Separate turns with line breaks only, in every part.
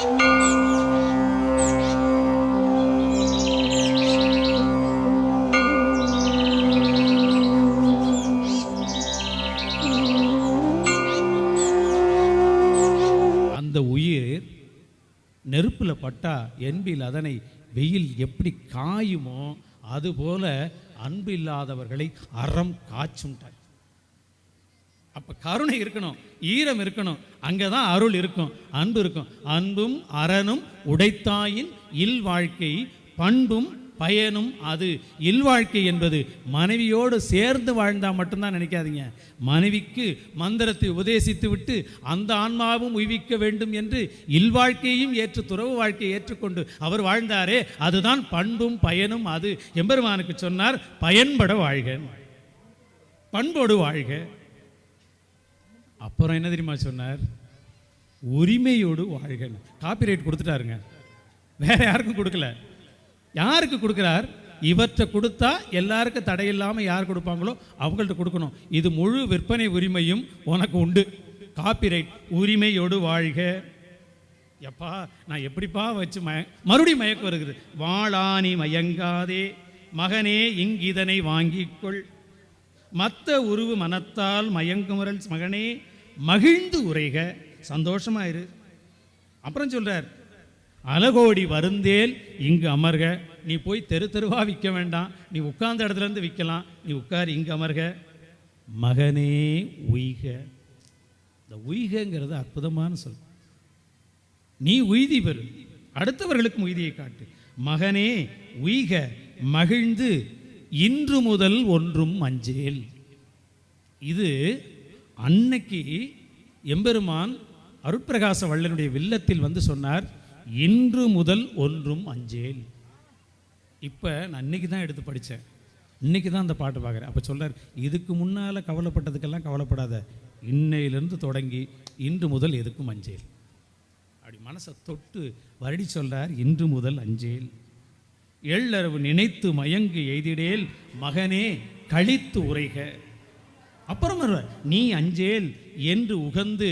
அந்த உயிர் நெருப்பில் பட்டா என்பில் அதனை வெயில் எப்படி காயுமோ அதுபோல அன்பு இல்லாதவர்களை அறம் காய்ச்சும் அப்போ கருணை இருக்கணும் ஈரம் இருக்கணும். அங்கதான் அருள் இருக்கும் அன்பு இருக்கும். அன்பும் அறனும் உடைத்தாயின் இல் வாழ்க்கை பண்பும் பயனும் அது. இல்வாழ்க்கை என்பது மனைவியோடு சேர்ந்து வாழ்ந்தால் மட்டும்தான் நினைக்காதீங்க. மனைவிக்கு மந்திரத்தை உபதேசித்து விட்டு அந்த ஆன்மாவும் உய்விக்க வேண்டும் என்று இல்வாழ்க்கையும் ஏற்று துறவு வாழ்க்கையை ஏற்றுக்கொண்டு அவர் வாழ்ந்தாரே அதுதான் பண்பும் பயனும் அது. எம்பெருமானுக்கு சொன்னார் பயன்பட வாழ்க. பண்போடு வாழ்க. அப்புறம் என்ன தெரியுமா சொன்னார்? உரிமையோடு வாழ்கன்னு. காப்பிரைட் கொடுத்துட்டாருங்க. வேற யாருக்கும் கொடுக்கல. யாருக்கு கொடுக்குறார்? இவற்றை கொடுத்தா எல்லாருக்கும் தடையில்லாமல் யார் கொடுப்பாங்களோ அவங்கள்ட்ட கொடுக்கணும். இது முழு விற்பனை உரிமையும் உனக்கு உண்டு. காப்பிரைட் உரிமையோடு வாழ்க. எப்பா நான் எப்படிப்பா வச்சு மய மறுபடியும் மயக்கம் வருகிறது. வாழானி மயங்காதே. மகனே இங்கிதனை வாங்கிக்கொள் மற்ற உருவு மனத்தால் மயங்குமுறல் மகனே மகிழ்ந்து உரைக. சந்தோஷமாயிரு அப்புறம் சொல்கிறார் அலகோடி வருந்தேல் இங்கு அமர்க. நீ போய் தெரு தெருவாக விற்க வேண்டாம். நீ உட்கார்ந்த இடத்துல இருந்து விற்கலாம். நீ உட்கார் இங்கு அமர்க. மகனே உய்க. இந்த உய்கங்கிறது அற்புதமான சொல். நீ உய்தி பெறு. அடுத்தவர்களுக்கும் உய்தியை காட்டு. மகனே உய்க. மகிழ்ந்து இன்று முதல் ஒன்றும் அஞ்சேல். இது அன்னைக்கு எம்பெருமான் அருட்பிரகாச வள்ளனுடைய வில்லத்தில் வந்து சொன்னார் இன்று முதல் ஒன்றும் அஞ்சேல். இப்போ நான் இன்னைக்கு தான் எடுத்து படித்தேன் இன்னைக்கு தான் அந்த பாட்டு பார்க்குறேன் அப்போ சொல்கிறார் இதுக்கு முன்னால் கவலைப்பட்டதுக்கெல்லாம் கவலைப்படாத. இன்னையிலிருந்து தொடங்கி இன்று முதல் எதுக்கும் அஞ்சேல். அப்படி மனசை தொட்டு வருடி சொல்கிறார் இன்று முதல் அஞ்சேல். எள்ளரவு நினைத்து மயங்கு எய்திடேல் மகனே கழித்து உரைக. அப்புறம் வருவார், நீ அஞ்சேல் என்று உகந்து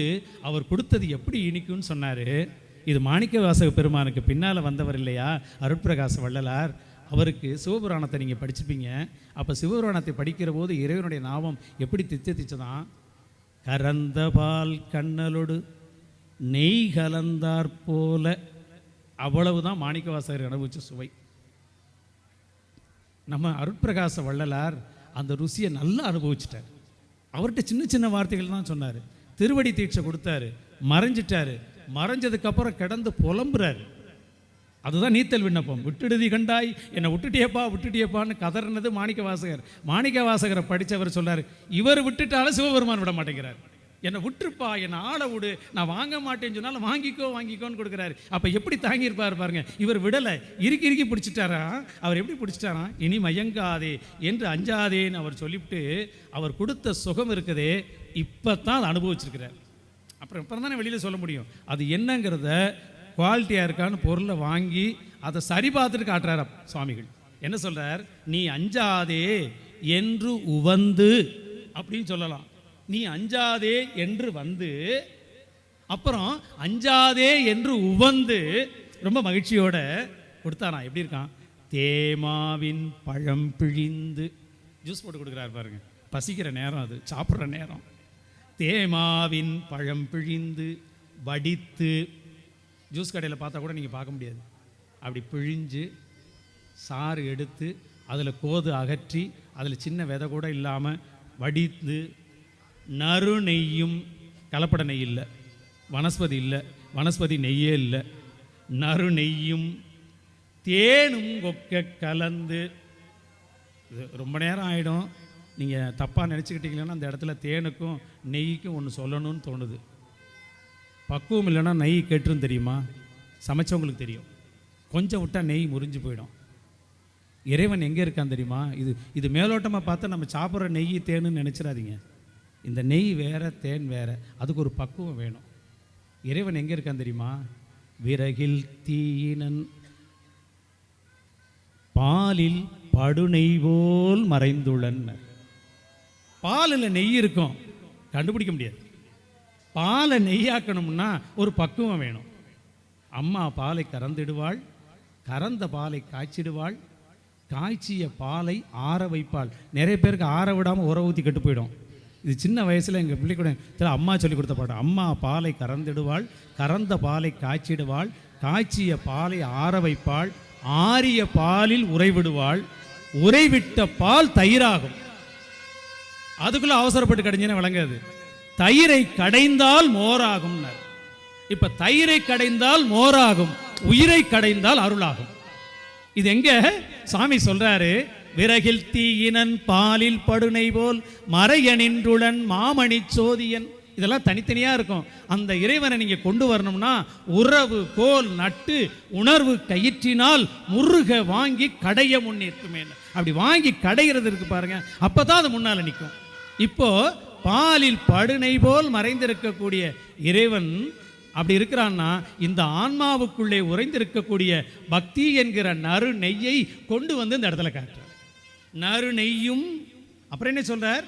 அவர் கொடுத்தது எப்படி இனிக்கும்னு சொன்னார்? இது மாணிக்க வாசக பெருமானுக்கு பின்னால் வந்தவர் இல்லையா? அருட்பிரகாச வள்ளலார். அவருக்கு சிவபுராணத்தை நீங்கள் படிச்சுப்பீங்க அப்போ சிவபுராணத்தை படிக்கிற போது இறைவனுடைய நாமம் எப்படி திச்ச திச்சதான் கரந்த பால் கண்ணலோடு நெய் கலந்தாற் போல. அவ்வளவுதான் மாணிக்கவாசகர் அனுபவிச்ச சுவை. நம்ம அருட்பிரகாச வள்ளலார் அந்த ருசியை நல்லா அனுபவிச்சிட்டார். அவர்கிட்ட சின்ன சின்ன வார்த்தைகள் தான் சொன்னார். திருவடி தீட்சை கொடுத்தாரு மறைஞ்சிட்டாரு மறைஞ்சதுக்கப்புறம் கிடந்து புலம்புறாரு. அதுதான் நீத்தல் விண்ணப்பம். விட்டுடுதி கண்டாய் என்னை விட்டுட்டியப்பா விட்டுட்டியப்பான்னு கதறினது மாணிக்க வாசகர் மாணிக்க வாசகரை படித்தவர் சொன்னார் இவர் விட்டுட்டாலும் சிவபெருமான் விட மாட்டேங்கிறார். என்னை விட்டுருப்பா என்னை ஆளை விடு நான் வாங்க மாட்டேன்னு சொன்னாலும் வாங்கிக்கோ வாங்கிக்கோன்னு கொடுக்குறாரு. அப்போ எப்படி தாங்கியிருப்பார் பாருங்க. இவர் விடலை. இறுக்கி இறுக்கி பிடிச்சிட்டாரா? அவர் எப்படி பிடிச்சிட்டாராம் இனி மயங்காதே என்று அஞ்சாதேன்னு அவர் சொல்லிவிட்டு அவர் கொடுத்த சுகம் இருக்குதே இப்போ தான் அதை அனுபவிச்சிருக்கிறார். அப்புறம் அப்புறம் தானே வெளியில் சொல்ல முடியும். அது என்னங்கிறத குவாலிட்டியாக இருக்கான்னு பொருளை வாங்கி அதை சரி பார்த்துட்டு காட்டுறார் சுவாமிகள். என்ன சொல்கிறார் நீ அஞ்சாதே என்று உவந்து அப்படின்னு சொல்லலாம். நீ அஞ்சாதே என்று வந்து அப்புறம் அஞ்சாதே என்று உவந்து ரொம்ப மகிழ்ச்சியோட கொடுத்தானா எப்படி இருக்கான்? தேமாவின் பழம் பிழிந்து. ஜூஸ் போட்டு கொடுக்குறாரு பாருங்க. பசிக்கிற நேரம் அது சாப்பிட்ற நேரம். தேமாவின் பழம் பிழிந்து வடித்து ஜூஸ் கடையில் பார்த்தா கூட நீங்கள் பார்க்க முடியாது. அப்படி பிழிஞ்சு சாறு எடுத்து அதில் கோது அகற்றி அதில் சின்ன விதை கூட இல்லாமல் வடித்து நறு நெய்யும் கலப்பட நெய் இல்லை. வனஸ்பதி இல்லை. வனஸ்பதி நெய்யே இல்லை. நறு நெய்யும் தேனும் கொக்க கலந்து. இது ரொம்ப நேரம் ஆகிடும் நீங்கள் தப்பாக நினச்சிக்கிட்டீங்கன்னா அந்த இடத்துல தேனுக்கும் நெய்க்கும் ஒன்று சொல்லணும்னு தோணுது. பக்குவம் இல்லைன்னா நெய் கெட்டுரும் தெரியுமா? சமைச்சவங்களுக்கு தெரியும். கொஞ்சம் விட்டால் நெய் முறிஞ்சு போயிடும். இறைவன் எங்கே இருக்கான் தெரியுமா? இது இது மேலோட்டமாக பார்த்தா நம்ம சாப்பிட்ற நெய் தேனுன்னு நினச்சிடாதீங்க. இந்த நெய் வேற தேன் வேற அதுக்கு ஒரு பக்குவம் வேணும். இறைவன் எங்கே இருக்கான் தெரியுமா? விறகில் தீயினன். பாலில் படுநெய் போல் மறைந்துள்ளன். பாலில் நெய் இருக்கும். கண்டுபிடிக்க முடியாது. பாலை நெய்யாக்கணும்னா ஒரு பக்குவம் வேணும். அம்மா பாலை கறந்துடுவாள் கறந்த பாலை காய்ச்சிடுவாள் காய்ச்சிய பாலை ஆற வைப்பாள். நிறைய பேருக்கு ஆற விடாமல் உர ஊற்றி கெட்டு போயிடும். இது சின்ன வயசில் எங்கள் பிள்ளை கூட அம்மா சொல்லி கொடுத்த பாடம் அம்மா பாலை கறந்திடுவாள் கறந்த பாலை காய்ச்சிடுவாள் காய்ச்சிய பாலை ஆற வைப்பாள் ஆறிய பாலில் உறைவிடுவாள் உறைவிட்ட பால் தயிராகும். அதுக்குள்ள அவசரப்பட்டு கடைஞ்சினா விளங்காது. தயிரை கடைந்தால் மோராகும் இப்ப தயிரை கடைந்தால் மோராகும் உயிரை கடைந்தால் அருளாகும். இது எங்க? சாமி சொல்றாரு விறகில் தீயினன் பாலில் படுனை போல் மறையனின்றுடன் மாமணி சோதியன். இதெல்லாம் தனித்தனியாக இருக்கும். அந்த இறைவனை நீங்கள் கொண்டு வரணும்னா உறவு கோல் நட்டு உணர்வு கயிற்றினால் முருக வாங்கி கடைய முன்னிற்குமே அப்படி வாங்கி கடைகிறது இருக்கு பாருங்க. அப்பதான் அது முன்னால் நிற்கும் இப்போ பாலில் படுனை போல் மறைந்திருக்கக்கூடிய இறைவன் அப்படி இருக்கிறான்னா இந்த ஆன்மாவுக்குள்ளே உறைந்திருக்கக்கூடிய பக்தி என்கிற நறு நெய்யை கொண்டு வந்து இந்த இடத்துல காட்டுறான். நறு நெய்யும் அப்புறம் என்ன சொல்றார்?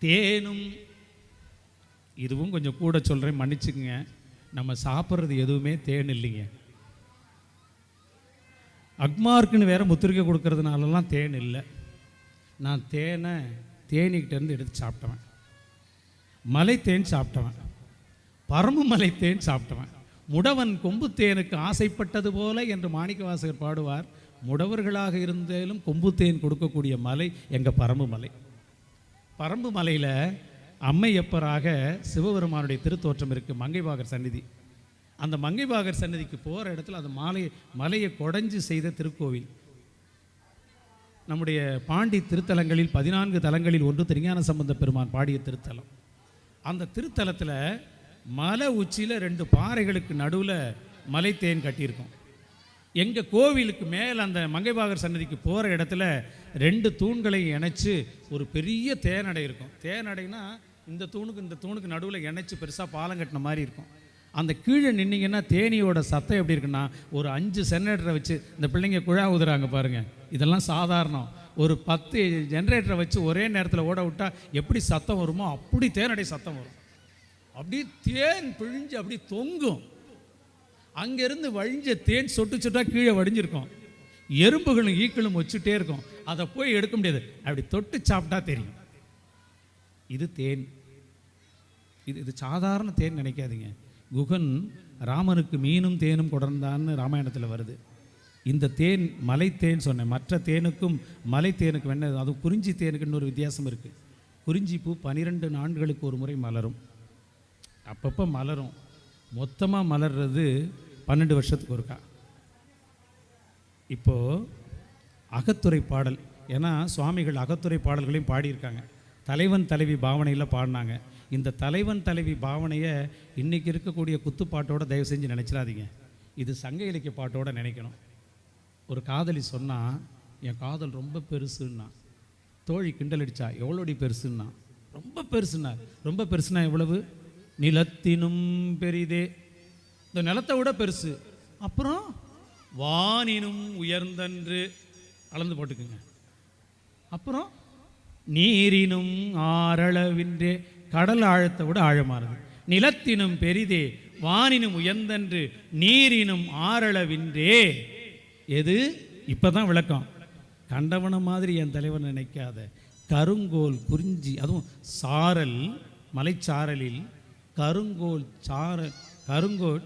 தேனும். இதுவும் கொஞ்சம் கூட சொல்கிறேன் மன்னிச்சுக்குங்க. நம்ம சாப்பிட்றது எதுவுமே தேன் இல்லைங்க. அக்மார்க்குன்னு வேற முத்திரிக்கை கொடுக்கறதுனாலலாம் தேன் இல்லை. நான் தேனை தேனிக்கிட்டேருந்து எடுத்து சாப்பிட்டவன். மலை தேன் சாப்பிட்டவன். பரமு மலை தேன் சாப்பிட்டவன். முடவன் கொம்பு தேனுக்கு ஆசைப்பட்டது போல என்று மாணிக்கவாசகர் பாடுவார். முடவர்களாக இருந்தாலும் கொம்பு தேன் கொடுக்கக்கூடிய மலை எங்கள் பரம்பு மலை. பரம்பு மலையில் அம்மையப்பராக சிவபெருமானுடைய திருத்தோற்றம் இருக்குது மங்கைபாகர் சந்நிதி. அந்த மங்கைபாகர் சந்நிதிக்கு போகிற இடத்துல அந்த மாலை மலையை கொடைஞ்சு செய்த திருக்கோவில். நம்முடைய பாண்டி திருத்தலங்களில் பதினான்கு தலங்களில் ஒன்று திருஞான சம்பந்த பெருமான் பாடிய திருத்தலம். அந்த திருத்தலத்தில் மலை உச்சியில் ரெண்டு பாறைகளுக்கு நடுவில் மலை தேன் கட்டியிருக்கும். எங்கள் கோவிலுக்கு மேலே அந்த மங்கைபாகர் சன்னதிக்கு போகிற இடத்துல ரெண்டு தூண்களை இணைச்சி ஒரு பெரிய தேனடை இருக்கும். தேனடைனா இந்த தூணுக்கு இந்த தூணுக்கு நடுவில் இணைச்சி பெருசாக பாலம் கட்டின மாதிரி இருக்கும். அந்த கீழே நின்னீங்கன்னா தேனியோட சத்தம் எப்படி இருக்குன்னா ஒரு அஞ்சு ஜெனரேட்டரை வச்சு இந்த பிள்ளைங்க குழா ஊதுறாங்க பாருங்கள் இதெல்லாம் சாதாரணம். ஒரு பத்து ஜென்ரேட்டரை வச்சு ஒரே நேரத்தில் ஓட விட்டா எப்படி சத்தம் வருமோ அப்படி தேனடை சத்தம் வரும். அப்படியே தேன் பிழிஞ்சு அப்படி தொங்கும். அங்கேருந்து வழிஞ்ச தேன் சொட்டு சொட்டாக கீழே வடிஞ்சிருக்கும். எறும்புகளும் ஈக்களும் வச்சுட்டே இருக்கும். அதை போய் எடுக்க முடியாது. அப்படி தொட்டு சாப்பிட்டா தெரியும். இது தேன். இது இது சாதாரண தேன் நினைக்காதீங்க. குகன் ராமனுக்கு மீனும் தேனும் கொடர்ந்தான்னு ராமாயணத்தில் வருது. இந்த தேன் மலை தேன் சொன்னேன். மற்ற தேனுக்கும் மலை தேனுக்கும் என்ன? அதுவும் குறிஞ்சி தேனுக்கு இன்னொரு வித்தியாசம் இருக்குது குறிஞ்சி பூ பனிரெண்டு நான்களுக்கு ஒரு முறை மலரும். அப்பப்போ மலரும். மொத்தமாக மலர்றது பன்னெண்டு வருஷத்துக்கு ஒருக்கா. இப்போது அகத்துறை பாடல் ஏன்னா சுவாமிகள் அகத்துறை பாடல்களையும் பாடியிருக்காங்க. தலைவன் தலைவி பாவனையில் பாடினாங்க. இந்த தலைவன் தலைவி பாவனையை இன்றைக்கி இருக்கக்கூடிய குத்துப்பாட்டோட தயவு செஞ்சு நினச்சிடாதீங்க. இது சங்க இலக்கிய பாட்டோடு நினைக்கணும். ஒரு காதலி சொன்னால் என் காதல் ரொம்ப பெருசுன்னா. தோழி கிண்டலடிச்சா எவ்வளோடி பெருசுன்னா? ரொம்ப பெருசுன்னா. ரொம்ப பெருசுனா எவ்வளவு? நிலத்தினும் பெரிதே. இந்த நிலத்தை விட பெருசு. அப்புறம்? வானினும் உயர்ந்தன்று. அளந்து போட்டுக்குங்க. அப்புறம்? நீரினும் ஆரளவின்றே கடல் ஆழத்தை விட ஆழமானது. நிலத்தினும் பெரிதே. வானினும் உயர்ந்தன்று. நீரினும் ஆரளவின்றே எது? இப்பதான் விளக்கம். கண்டவன மாதிரி என் தலைவன் நினைக்காத. கருங்கோல் குறிஞ்சி அதுவும் சாரல் மலைச்சாரலில் கருங்கோல் சார கருங்கோல்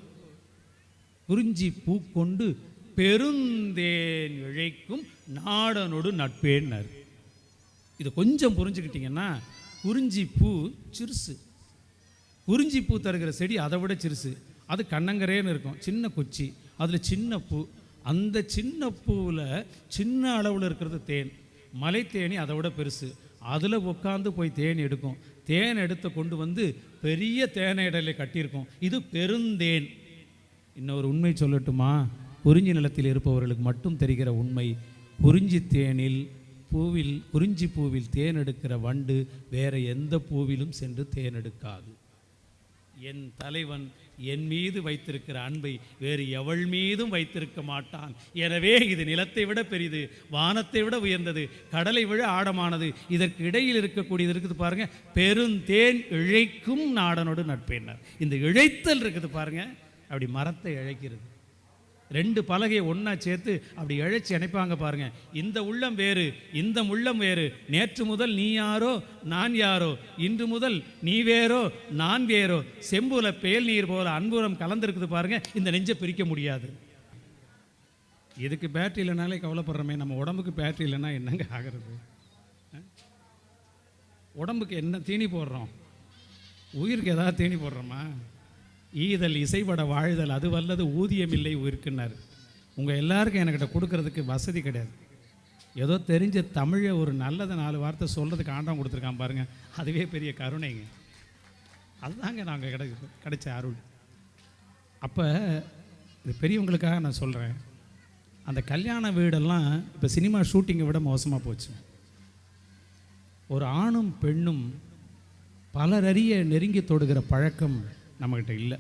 குறிஞ்சி பூக்கொண்டு பெருந்தேன் இழைக்கும் நாடனோடு நட்பேன்னார் இது கொஞ்சம் புரிஞ்சுக்கிட்டிங்கன்னா குறிஞ்சி பூ சிறுசு. குறிஞ்சி பூ தருகிற செடி அதை விட சிறுசு. அது கண்ணங்கரேன்னு இருக்கும். சின்ன குச்சி அதில் சின்ன பூ. அந்த சின்ன பூவில் சின்ன அளவில் இருக்கிறது தேன். மலை தேனி அதை விட பெருசு. அதில் உட்காந்து போய் தேன் எடுக்கும். தேன் எடுத்து கொண்டு வந்து பெரிய தேனை இடையில கட்டியிருக்கும். இது பெருந்தேன். இன்னொரு உண்மை சொல்லட்டுமா? குறிஞ்சி நிலத்தில் இருப்பவர்களுக்கு மட்டும் தெரிகிற உண்மை குறிஞ்சி தேனில் பூவில் குறிஞ்சி பூவில் தேன் எடுக்கிற வண்டு வேறு எந்த பூவிலும் சென்று தேன் எடுக்காது. என் தலைவன் என் மீது வைத்திருக்கிற அன்பை வேறு எவள் மீதும் வைத்திருக்க மாட்டான். எனவே இது நிலத்தை விட பெரிது வானத்தை விட உயர்ந்தது கடலை விட ஆடமானது இதற்கு இடையில் இருக்கக்கூடியது இருக்குது பாருங்க பெருந்தேன் இழைக்கும் நாடனோடு நட்பேனார் இந்த இழைத்தல் இருக்குது பாருங்க அப்படி மரத்தை இழைக்கிறது. ரெண்டு பலகையை ஒன்றா சேர்த்து அப்படி இழைச்சி இணைப்பாங்க பாருங்கள் இந்த உள்ளம் வேறு இந்த உள்ளம் வேறு. நேற்று முதல் நீ யாரோ நான் யாரோ? இன்று முதல் நீ வேறோ நான் வேறோ? செம்புல பேல் நீர் போல அன்புரம் கலந்துருக்குது பாருங்கள் இந்த நெஞ்சை பிரிக்க முடியாது. இதுக்கு பேட்டரி இல்லைனாலே கவலைப்படுறோமே. நம்ம உடம்புக்கு பேட்டரி இல்லைன்னா என்னங்க ஆகிறது? உடம்புக்கு என்ன தீனி போடுறோம்? உயிருக்கு ஏதாவது தீனி போடுறோமா? ஈதல் இசைப்பட வாழ்தல் அது வல்லது ஊதியம் இல்லை உயிருக்குன்னார். உங்கள் எல்லாருக்கும் என்கிட்ட கொடுக்கறதுக்கு வசதி கிடையாது. ஏதோ தெரிஞ்ச தமிழை ஒரு நல்லதை நாலு வார்த்தை சொல்கிறதுக்கு ஆண்டவன் கொடுத்துருக்கான் பாருங்கள் அதுவே பெரிய கருணைங்க. அதுதாங்க நாங்கள் கிடை கிடைச்ச அருள். அப்போ இது பெரியவங்களுக்காக நான் சொல்கிறேன் அந்த கல்யாண வீடெல்லாம் இப்போ சினிமா ஷூட்டிங்கை விட மோசமாக போச்சு. ஒரு ஆணும் பெண்ணும் பலரறிய நெருங்கி தொடுகிற பழக்கம் நம்மக்கிட்ட இல்லை.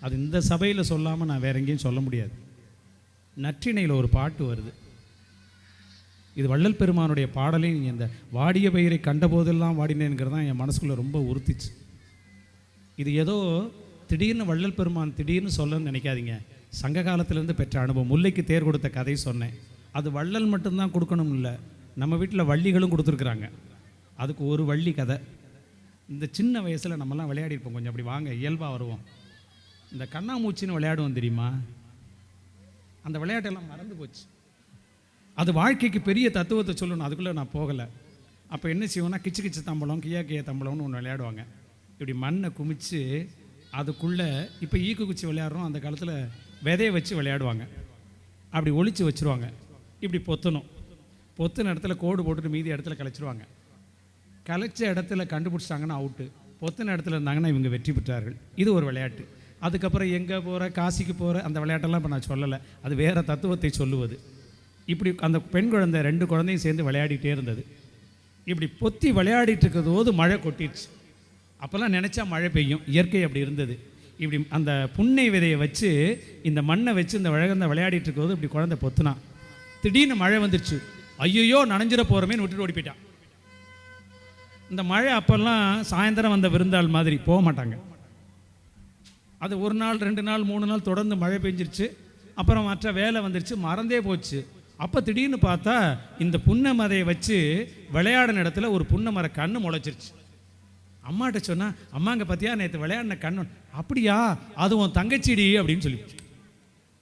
அது இந்த சபையில் சொல்லாமல் நான் வேற எங்கேயும் சொல்ல முடியாது. நற்றிணையில் ஒரு பாட்டு வருது. இது வள்ளல் பெருமானுடைய பாடலே நீங்கள் இந்த வாடிய பயிரை கண்டபோதெல்லாம் வாடினேங்கிறது தான் என் மனசுக்குள்ளே ரொம்ப உறுத்திச்சு. இது ஏதோ திடீர்னு வள்ளல் பெருமான் திடீர்னு சொல்லணும்னு நினைக்காதீங்க. சங்க காலத்திலேருந்து பெற்ற அனுபவம். முல்லைக்கு தேர் கொடுத்த கதை சொன்னேன். அது வள்ளல் மட்டும்தான் கொடுக்கணும் இல்லை. நம்ம வீட்டில் வள்ளிகளும் கொடுத்துருக்குறாங்க. அதுக்கு ஒரு வள்ளி கதை. இந்த சின்ன வயசில் நம்மலாம் விளையாடிருப்போம் கொஞ்சம் அப்படி வாங்க இயல்பாக வருவோம். இந்த கண்ணாமூச்சின்னு விளையாடுவோம் தெரியுமா? அந்த விளையாட்டெல்லாம் மறந்து போச்சு. அது வாழ்க்கைக்கு பெரிய தத்துவத்தை சொல்லணும். அதுக்குள்ளே நான் போகலை. அப்போ என்ன செய்வோம்னா கிச்சு கிச்சு தம்பளம் கியா கியா தம்பளம்னு ஒன்று விளையாடுவாங்க. இப்படி மண்ணை குமிச்சு அதுக்குள்ளே இப்போ ஈக்கு குச்சி விளையாடுறோம். அந்த காலத்தில் விதையை வச்சு விளையாடுவாங்க. அப்படி ஒழிச்சு வச்சுருவாங்க. இப்படி பொத்தணும். பொத்துன இடத்துல கோடு போட்டுட்டு மீதி இடத்துல கழிச்சிருவாங்க கலைச்ச இடத்துல கண்டுபிடிச்சிட்டாங்கன்னா அவுட்டு பொத்துன இடத்துல இருந்தாங்கன்னா இவங்க வெற்றி பெற்றார்கள். இது ஒரு விளையாட்டு. அதுக்கப்புறம் எங்கே போகிற காசிக்கு போகிற அந்த விளையாட்டெல்லாம் இப்போ நான் சொல்லலை. அது வேறு தத்துவத்தை சொல்லுவது. இப்படி அந்த பெண் குழந்தை ரெண்டு குழந்தையும் சேர்ந்து விளையாடிட்டே இருந்தது. இப்படி பொத்தி விளையாடிட்டு இருக்கிற போது மழை கொட்டிடுச்சு. அப்போல்லாம் நினச்சா மழை பெய்யும். இயற்கை அப்படி இருந்தது. இப்படி அந்த புன்னை விதையை வச்சு இந்த மண்ணை வச்சு இந்த விழகந்த விளையாடிட்டு இருக்கும்போது இப்படி குழந்தை பொத்துனான் திடீர்னு மழை வந்துருச்சு ஐயோ நனைஞ்சிட போகிறோமேனு விட்டுட்டு ஓடி போயிட்டான் இந்த மழை அப்போல்லாம் சாயந்தரம் வந்த விருந்தாள் மாதிரி போக மாட்டாங்க. அது ஒரு நாள் ரெண்டு நாள் மூணு நாள் தொடர்ந்து மழை பெஞ்சிருச்சு. அப்புறம் மற்ற வேலை வந்துருச்சு மறந்தே போச்சு. அப்போ திடீர்னு பார்த்தா இந்த புன்னை மதையை வச்சு விளையாடின இடத்துல ஒரு புன்னை மர கண்ணு முளைச்சிருச்சு. அம்மாட்ட சொன்னால் அம்மாங்க பார்த்தியா நேற்று விளையாடின கண்ணு. அப்படியா? அது உன் தங்கச்சிடி? அப்படின்னு சொல்லி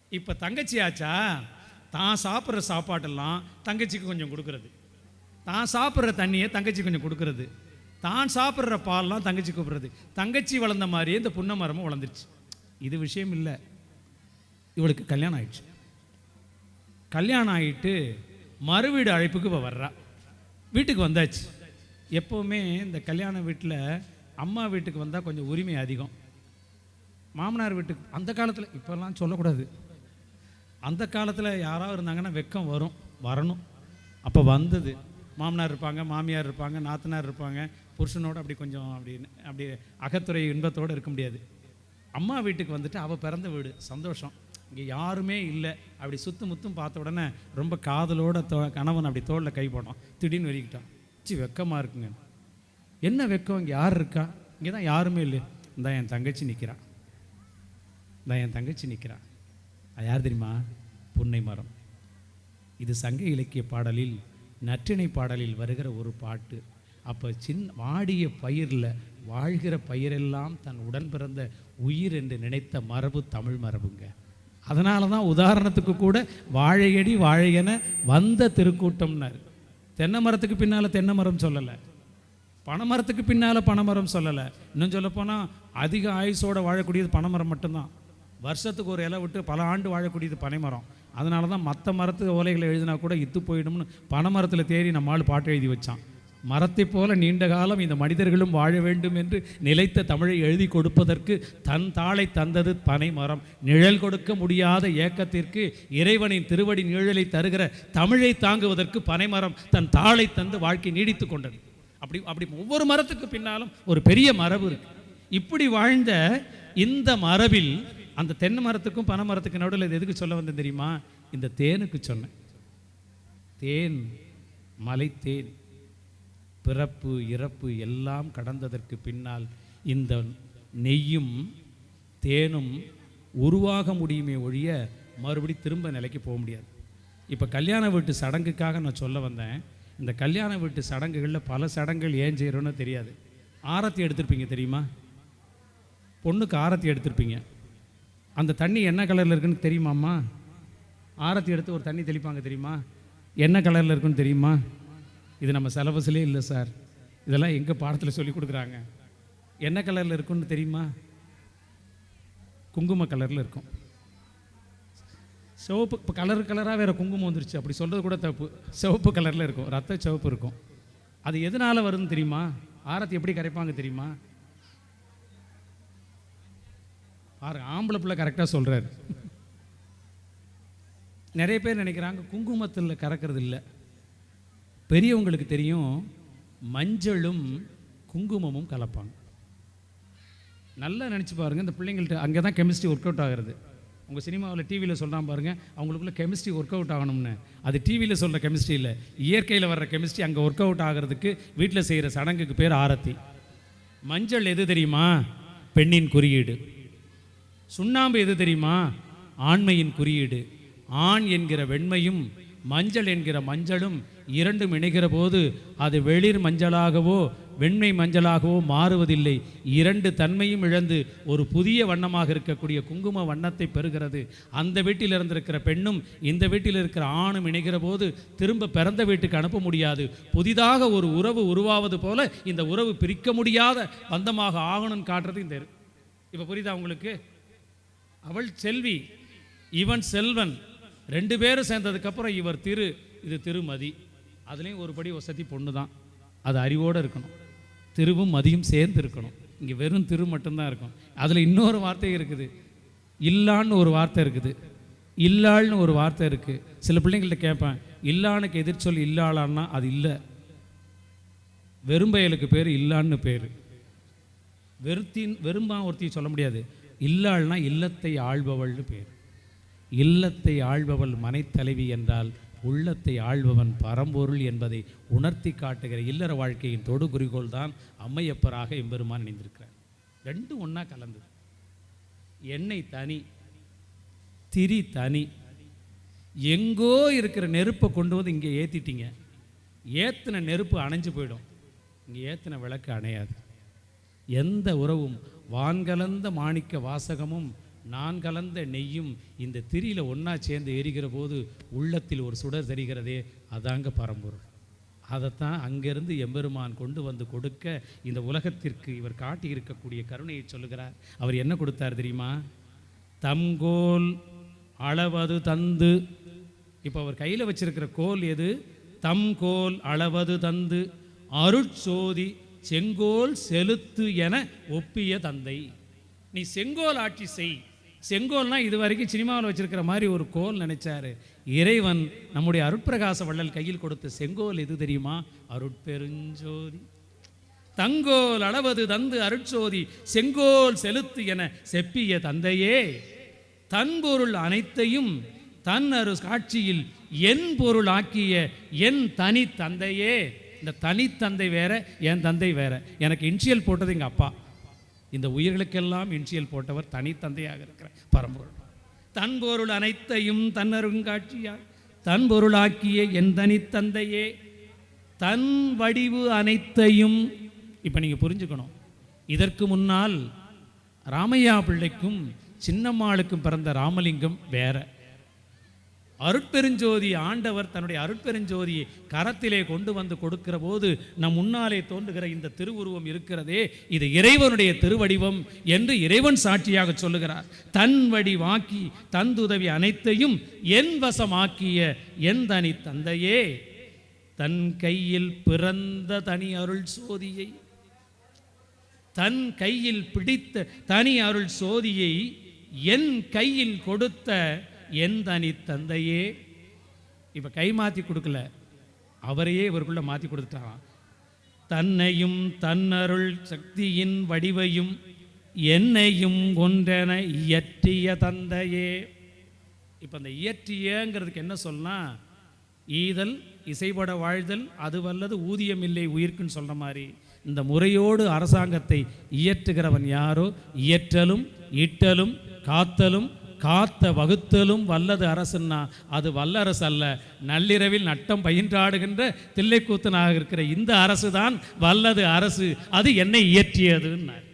இப்போ தங்கச்சி ஆச்சா? தான் சாப்பிட்ற சாப்பாட்டெல்லாம் தங்கச்சிக்கு கொஞ்சம் கொடுக்குறது. தான் சாப்பிட்ற தண்ணியை தங்கச்சி கொஞ்சம் கொடுக்கறது. தான் சாப்பிட்ற பால்லாம் தங்கச்சி கூப்பிட்றது. தங்கச்சி வளர்ந்த மாதிரியே இந்த புன்ன மரமும் வளர்ந்துருச்சு. இது விஷயம் இல்லை. இவளுக்கு கல்யாணம் ஆயிடுச்சு. கல்யாணம் ஆகிட்டு மறுவீடு அழைப்புக்கு இப்போ வர்றா. வீட்டுக்கு வந்தாச்சு. எப்போவுமே இந்த கல்யாண வீட்டில் அம்மா வீட்டுக்கு வந்தால் கொஞ்சம் உரிமை அதிகம். மாமனார் வீட்டுக்கு அந்த காலத்தில் இப்போல்லாம் சொல்லக்கூடாது. அந்த காலத்தில் யாராவது இருந்தாங்கன்னா வெக்கம் வரும் வரணும். அப்போ வந்தது. மாமனார் இருப்பாங்க மாமியார் இருப்பாங்க நாத்தனார் இருப்பாங்க. புருஷனோட அப்படி கொஞ்சம் அப்படி அப்படி அகத்துறை இன்பத்தோடு இருக்க முடியாது. அம்மா வீட்டுக்கு வந்துட்டு அவள் பிறந்த வீடு சந்தோஷம். இங்கே யாருமே இல்லை. அப்படி சுத்து முத்தும் பார்த்த உடனே ரொம்ப காதலோட தோ கணவன் அப்படி தோளில் கை போட்டோம். திடீர்னு வெறிக்கிட்டான் சி வெக்கமாக இருக்குங்க. என்ன வெக்கம்? இங்கே யார் இருக்கா? இங்கே தான் யாருமே இல்லை. இந்த என் தங்கச்சி நிற்கிறான் இந்த என் தங்கச்சி நிற்கிறான் அது யார் தெரியுமா? புன்னை மரம். இது சங்க இலக்கிய பாடலில் நற்றிணை பாடலில் வருகிற ஒரு பாட்டு. அப்போ சின் வாடிய பயிரில் வாழ்கிற பயிரெல்லாம் தன் உடன் பிறந்த உயிர் என்று நினைத்த மரபு தமிழ் மரபுங்க. அதனால தான் உதாரணத்துக்கு கூட வாழையடி வாழையென வந்த திருக்கூட்டம்னார். தென்னை மரத்துக்கு பின்னால் தென்னை மரம் சொல்லலை. பனைமரத்துக்கு பின்னால் பனைமரம் சொல்லலை. இன்னும் சொல்லப்போனால் அதிக ஆயுசோட வாழக்கூடியது பனைமரம் மட்டும்தான். வருஷத்துக்கு ஒரு இலை விட்டு பல ஆண்டு வாழக்கூடியது பனைமரம் அதனால தான் மற்ற மரத்து ஓலைகளை எழுதினா கூட இத்து போயிடும்னு பனைமரத்தில் தேடி நம்மால் பாட்டு எழுதி வச்சான். மரத்தைப் போல நீண்ட காலம் இந்த மனிதர்களும் வாழ வேண்டும் என்று நிலைத்த தமிழை எழுதி கொடுப்பதற்கு தன் தாளை தந்தது பனை மரம். நிழல் கொடுக்க முடியாத ஏக்கத்திற்கு இறைவனின் திருவடி நிழலை தருகிற தமிழை தாங்குவதற்கு பனைமரம் தன் தாளை தந்து வாழ்க்கை நீடித்து கொண்டது. அப்படி அப்படி ஒவ்வொரு மரத்துக்கு பின்னாலும் ஒரு பெரிய மரபு இருக்கு. இப்படி வாழ்ந்த இந்த மரபில் அந்த தென்னை மரத்துக்கும் பனை மரத்துக்கு நடுவில் இது எதுக்கு சொல்ல வந்தேன் தெரியுமா? இந்த தேனுக்கு சொன்னேன். தேன் மலைத்தேன் பிறப்பு இறப்பு எல்லாம் கடந்ததற்கு பின்னால் இந்த நெய்யும் தேனும் உருவாக முடியுமே ஒழிய மறுபடி திரும்ப நிலைக்கு போக முடியாது. இப்போ கல்யாண வீட்டு சடங்குக்காக நான் சொல்ல வந்தேன். இந்த கல்யாண வீட்டு சடங்குகளில் பல சடங்குகள் ஏன் செய்கிறோன்னு தெரியாது. ஆரத்தி எடுத்திருப்பீங்க தெரியுமா? பொண்ணுக்கு ஆரத்தி எடுத்திருப்பீங்க. அந்த தண்ணி என்ன கலரில் இருக்குன்னு தெரியுமாம்மா? ஆரத்தி எடுத்து ஒரு தண்ணி தெளிப்பாங்க தெரியுமா? என்ன கலரில் இருக்குன்னு தெரியுமா? இது நம்ம சிலபஸ்லேயே இல்லை சார். இதெல்லாம் எங்கள் பாடத்தில் சொல்லி கொடுக்குறாங்க. என்ன கலரில் இருக்குன்னு தெரியுமா? குங்கும கலரில் இருக்கும். சிவப்பு இப்போ கலர் கலராக வேறு குங்குமம் வந்துருச்சு. அப்படி சொல்கிறது கூட தப்பு. சிவப்பு கலரில் இருக்கும். ரத்த சிவப்பு இருக்கும். அது எதனால் வருதுன்னு தெரியுமா? ஆரத்தி எப்படி கரைப்பாங்க தெரியுமா? பாரு ஆம்பளை பிள்ளை கரெக்டாக சொல்கிறாரு நிறைய பேர் நினைக்கிறாங்க குங்குமத்தில் கறக்கிறது இல்லை. பெரியவங்களுக்கு தெரியும் மஞ்சளும் குங்குமமும் கலப்பாங்க. நல்லா நினச்சி பாருங்கள் இந்த பிள்ளைங்கள்ட்ட அங்கே தான் கெமிஸ்ட்ரி ஒர்க் அவுட் ஆகிறது. உங்கள் சினிமாவில் டிவியில் சொல்கிறான் பாருங்கள் அவங்களுக்குள்ள கெமிஸ்ட்ரி ஒர்க் அவுட் ஆகணும்னு. அது டிவியில் சொல்கிற கெமிஸ்ட்ரி இல்லை. இயற்கையில் வர்ற கெமிஸ்ட்ரி அங்கே ஒர்க் அவுட் ஆகிறதுக்கு வீட்டில் செய்கிற சடங்குக்கு பேர் ஆரத்தி. மஞ்சள் எது தெரியுமா? பெண்ணின் குறியீடு. சுண்ணாம்பு எது தெரியுமா? ஆண்மையின் குறியீடு. ஆண் என்கிற வெண்மையும் மஞ்சள் என்கிற மஞ்சளும் இரண்டும் இணைகிற போது அது வெளிர் மஞ்சளாகவோ வெண்மை மஞ்சளாகவோ மாறுவதில்லை. இரண்டு தன்மையும் இழந்து ஒரு புதிய வண்ணமாக இருக்கக்கூடிய குங்கும வண்ணத்தை பெறுகிறது. அந்த வீட்டில் இருந்திருக்கிற பெண்ணும் இந்த வீட்டில் இருக்கிற ஆணும் இணைகிற போது திரும்ப பிறந்த வீட்டுக்கு அனுப்ப முடியாது. புதிதாக ஒரு உறவு உருவாவது போல இந்த உறவு பிரிக்க முடியாத பந்தமாக ஆகணும்னு காட்டுறது இந்த இப்போ புரியுதா உங்களுக்கு? அவள் செல்வி இவன் செல்வன். ரெண்டு பேரும் சேர்ந்ததுக்கப்புறம் இவர் திரு இது திருமதி. அதுலேயும் ஒரு படி வசதி பொண்ணு தான் அது அறிவோடு இருக்கணும். திருவும் மதியும் சேர்ந்து இருக்கணும். இங்கே வெறும் திரு மட்டும்தான் இருக்கும். அதில் இன்னொரு வார்த்தை இருக்குது. இல்லான்னு ஒரு வார்த்தை இருக்குது. இல்லாள்னு ஒரு வார்த்தை இருக்குது சில பிள்ளைங்கள்ட்ட கேட்பேன் இல்லானுக்கு எதிர்ச்சொல் இல்லாளான்னா அது இல்லை. வெறும்பயலுக்கு பேர் இல்லான்னு பேர். வெறுத்தின் வெறும்பான் ஒருத்தையும் சொல்ல முடியாது. இல்லாள்னா இல்லத்தை ஆள்பவள்னு பேர். இல்லத்தை ஆள்பவள் மனைத்தலைவி என்றால் உள்ளத்தை ஆள்பவன் பரம்பொருள் என்பதை உணர்த்தி காட்டுகிற இல்லற வாழ்க்கையின் தொடு குறிக்கோள் தான் அம்மையப்பராக எம்பெருமான் இணைந்திருக்கிறார் ரெண்டும் ஒன்றா கலந்தது. எண்ணெய் தனி திரி தனி. எங்கோ இருக்கிற நெருப்பை கொண்டு வந்து இங்கே ஏற்றிட்டீங்க ஏற்றின நெருப்பு அணைஞ்சு போயிடும். இங்கே ஏற்றின விளக்கு அணையாது. எந்த உறவும் வான்கலந்த மாணிக்க வாசகமும் நான் கலந்த நெய்யும் இந்த திரியில ஒன்றா சேர்ந்து எரிகிற போது உள்ளத்தில் ஒரு சுடர் தெரிகிறதே அதாங்க பரம்பொருள். அதைத்தான் அங்கேருந்து எம்பெருமான் கொண்டு வந்து கொடுக்க இந்த உலகத்திற்கு இவர் காட்டி இருக்கக்கூடிய கருணையை சொல்லுகிறார். அவர் என்ன கொடுத்தார் தெரியுமா? தம்கோல் அளவது தந்து. இப்போ அவர் கையில் வச்சிருக்கிற கோல் எது? தம் கோல் அளவது தந்து. அருட்சோதி செங்கோல் செலுத்து என ஒப்பிய தந்தை. நீ செங்கோல் ஆட்சி செய். செங்கோல்னா இது வரைக்கும் சினிமாவில் வச்சிருக்கிற மாதிரி ஒரு கோல் நினைச்சாரு. இறைவன் நம்முடைய அருட்பிரகாச வள்ளல் கையில் கொடுத்த செங்கோல் எது தெரியுமா? அருட்பெருஞ்சோதி. தங்கோல் அளவது தந்து அருட்சோதி செங்கோல் செலுத்து என செப்பிய தந்தையே. தன் பொருள் அனைத்தையும் தன் அரு காட்சியில் என் பொருள் ஆக்கிய என் தனி தந்தையே. இந்த தனித்தந்தை வேற என் தந்தை வேற. எனக்கு இன்சியல் போட்டது எங்கள் அப்பா. இந்த உயிர்களுக்கெல்லாம் இன்சியல் போட்டவர் தனித்தந்தையாக இருக்கிற பரம்பொருள். தன் பொருள் அனைத்தையும் தன்னருங்காட்சியாய் தன் பொருளாக்கிய என் தனித்தந்தையே. தன் வடிவு அனைத்தையும் இப்போ நீங்கள் புரிஞ்சுக்கணும். இதற்கு முன்னால் ராமையா பிள்ளைக்கும் சின்னம்மாளுக்கும் பிறந்த ராமலிங்கம் வேற. அருட்பெருஞ்சோதி ஆண்டவர் தன்னுடைய அருட்பெருஞ்சோதியை கரத்திலே கொண்டு வந்து கொடுக்கிற போது நம் முன்னாலே தோன்றுகிற இந்த திருவுருவம் இருக்கிறதே இது இறைவனுடைய திருவடிவம் என்று இறைவன் சாட்சியாக சொல்லுகிறார். தன் வடிவாக்கி தந்துதவி அனைத்தையும் என் வசமாக்கிய என் தனி தந்தையே தன் கையில் பிறந்த தனி அருள் சோதியை தன் கையில் பிடித்த தனி அருள் சோதியை என் கையில் கொடுத்த என் தனி தந்தையே இப்போ கை மாற்றி கொடுக்கல. அவரையே இவருக்குள்ள மாற்றி கொடுத்துட்டாராம் தன்னையும் தன்னருள் சக்தியின் வடிவையும் என்னையும் ஒன்றென இயற்றிய தந்தையே. இப்போ அந்த இயற்றியங்கிறதுக்கு என்ன சொல்லலாம் ஈதல் இசைபட வாழ்தல் அது வல்லது ஊதியம் இல்லை உயிர்க்குன்னு சொல்கிற மாதிரி இந்த முறையோடு அரசாங்கத்தை இயற்றுகிறவன் யாரோ? இயற்றலும் ஈட்டலும் காத்தலும் காத்த வகுத்தலும் வல்லது அரசுன்னா அது வல்லரசு அல்ல நள்ளிரவில் நட்டம் பயின்றாடுகின்ற தில்லைக்கூத்தனாக இருக்கிற இந்த அரசு தான் வல்லது அரசு. அது என்னை இயற்றியதுன்னார்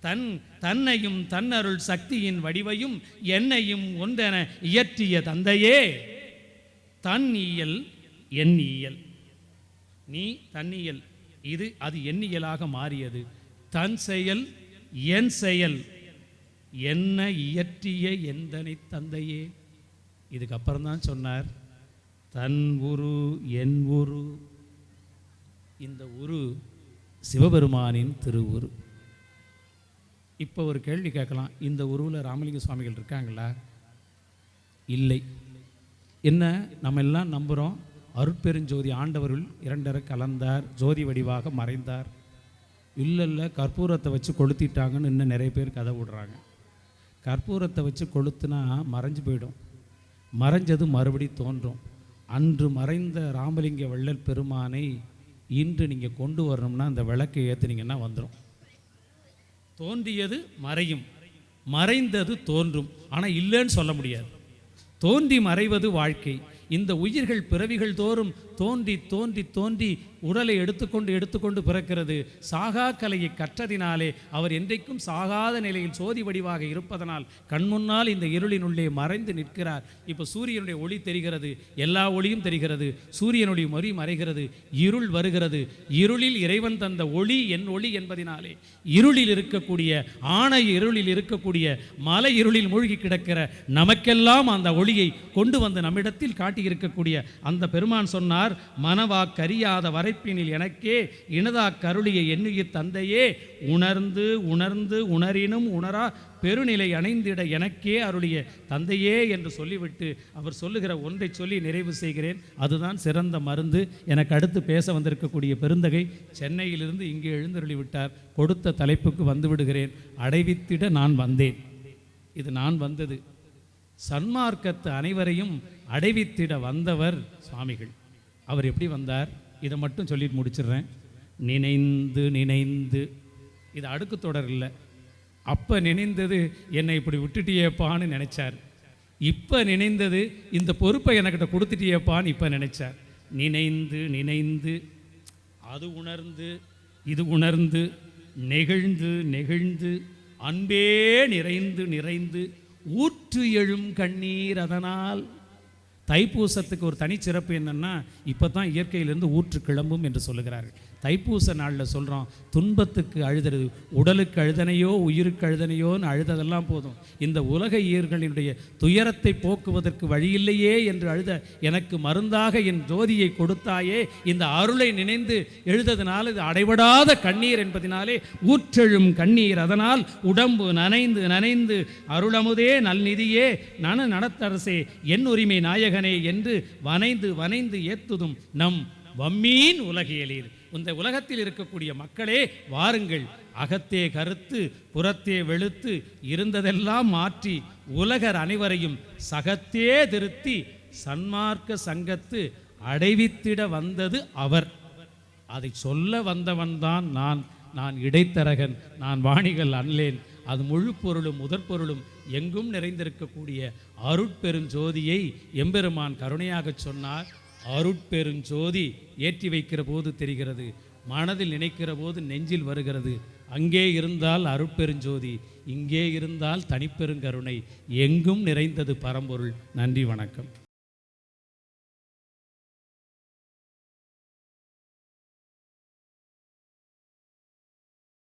தன் தன்னையும் தன்னருள் சக்தியின் வடிவையும் என்னையும் ஒன்றென இயற்றிய தந்தையே. தன் இயல் என் இயல் நீ தன்னியல் இது அது எண்ணியலாக மாறியது. தன் செயல் என் செயல். என்ன இயற்றிய எந்தனை தந்தையே? இதுக்கப்புறம் தான் சொன்னார் தன் உரு என் உரு. இந்த உரு சிவபெருமானின் திருவுரு. இப்போ ஒரு கேள்வி கேட்கலாம் இந்த உருவில் ராமலிங்க சுவாமிகள் இருக்காங்களா? இல்லை. என்ன நம்ம எல்லாம் நம்புகிறோம் அருட்பெருஞ்சோதி ஆண்டவருள் இரண்டரை கலந்தார் ஜோதி வடிவாக மறைந்தார். இல்லை இல்லை கற்பூரத்தை வச்சு கொளுத்திட்டாங்கன்னு இன்னும் நிறைய பேர் கதை விடுறாங்க. கற்பூரத்தை வச்சு கொளுத்துனா மறைஞ்சு போயிடும். மறைஞ்சது மறுபடி தோன்றும். அன்று மறைந்த ராமலிங்க வள்ளல் பெருமானை இன்று நீங்கள் கொண்டு வரணும்னா அந்த விளக்கை ஏற்றுனீங்கன்னா வந்துடும் தோன்றியது மறையும். மறைந்தது தோன்றும். ஆனால் இல்லைன்னு சொல்ல முடியாது. தோன்றி மறைவது வாழ்க்கை. இந்த உயிர்கள் பிறவிகள் தோறும் தோன்றி தோன்றி தோன்றி உடலை எடுத்துக்கொண்டு எடுத்துக்கொண்டு பிறக்கிறது. சாகா கலையை கற்றதினாலே அவர் என்றைக்கும் சாகாத நிலையில் சோதி வடிவாக இருப்பதனால் கண்முன்னால் இந்த இருளினுள்ளே மறைந்து நிற்கிறார். இப்போ சூரியனுடைய ஒளி தெரிகிறது எல்லா ஒளியும் தெரிகிறது. சூரியனுடைய மொழி மறைகிறது இருள் வருகிறது. இருளில் இறைவன் தந்த ஒளி என் ஒளி என்பதினாலே இருளில் இருக்கக்கூடிய ஆணை இருளில் இருக்கக்கூடிய மலை இருளில் மூழ்கி கிடக்கிற நமக்கெல்லாம் அந்த ஒளியை கொண்டு வந்து நம்மிடத்தில் காட்டியிருக்கக்கூடிய அந்த பெருமான் சொன்னார் மனவாக்கறியாத அழைப்பினில் எனக்கே இனதா கருளிய எண்ணுயிர் தந்தையே உணர்ந்து உணர்ந்து உணரினும் உணரா பெருநிலை அணைந்திட எனக்கே அருளிய தந்தையே என்று சொல்லிவிட்டு அவர் சொல்லுகிற ஒன்றை சொல்லி நிறைவு செய்கிறேன். அதுதான் சிறந்த மருந்து. எனக்கு அடுத்து பேச வந்திருக்கக்கூடிய பெருந்தகை சென்னையிலிருந்து இங்கே எழுந்தருளிவிட்டார். கொடுத்த தலைப்புக்கு வந்து விடுகிறேன் அடைவித்திட நான் வந்தேன். இது நான் வந்தது. சன்மார்க்கத்து அனைவரையும் அடைவித்திட வந்தவர் சுவாமிகள். அவர் எப்படி வந்தார்? இதை மட்டும் சொல்லிட்டு முடிச்சிடுறேன். நினைந்து நினைந்து. இது அடுக்கு தொடர் இல்லை. அப்போ நினைந்தது என்னை இப்படி விட்டுட்டியேப்பான்னு நினைச்சார். இப்போ நினைந்தது இந்த பொறுப்பை எனக்கிட்ட கொடுத்துட்டியேப்பான்னு இப்போ நினைச்சார். நினைந்து நினைந்து. அது உணர்ந்து இது உணர்ந்து. நெகிழ்ந்து நெகிழ்ந்து. அன்பே நிறைந்து நிறைந்து. ஊற்று எழும் கண்ணீர் அதனால். தைப்பூசத்துக்கு ஒரு தனிச்சிறப்பு என்னன்னா இப்போ தான் இயற்கையிலிருந்து ஊற்று கிளம்பும் என்று சொல்லுகிறார்கள். தைப்பூச நாளில் சொல்கிறோம் துன்பத்துக்கு அழுதுறது உடலுக்கு அழுதனையோ உயிருக்கு அழுதனையோன்னு அழுததெல்லாம் போதும். இந்த உலக ஈர்களினுடைய துயரத்தை போக்குவதற்கு வழியில்லையே என்று அழுத எனக்கு மருந்தாக என் ஜோதியை கொடுத்தாயே இந்த அருளை நினைந்து எழுததினால் இது அடைபடாத கண்ணீர் என்பதினாலே ஊற்றெழும் கண்ணீர். அதனால் உடம்பு நனைந்து நனைந்து அருளமுதே நல்நிதியே நன நடத்தரசே என் உரிமை நாயகனே என்று வனைந்து வனைந்து ஏத்துதும் நம் வம்மீன் உலகியலீர் இந்த உலகத்தில் இருக்கக்கூடிய மக்களே வாருங்கள். அகத்தே கருத்து புறத்தே வெளுத்து இருந்ததெல்லாம் மாற்றி உலகர் அனைவரையும் சகத்தே திருத்தி சன்மார்க்க சங்கத்து அடைவித்திட வந்தது அவர். அதை சொல்ல வந்தவன்தான் நான். நான் இடைத்தரகன் நான் வாணிகள் அன்லேன். அது முழு பொருளும் முதற் பொருளும் எங்கும் நிறைந்திருக்கக்கூடிய அருட்பெருஞ்சோதியை எம்பெருமான் கருணையாகச் சொன்னார். அருட்பெருஞ்சோதி ஏற்றி வைக்கிற போது தெரிகிறது. மனதில் நினைக்கிற போது நெஞ்சில் வருகிறது. அங்கே இருந்தால் அருட்பெருஞ்சோதி இங்கே இருந்தால் தனிப்பெருங்கருணை எங்கும் நிறைந்தது பரம்பொருள். நன்றி வணக்கம்.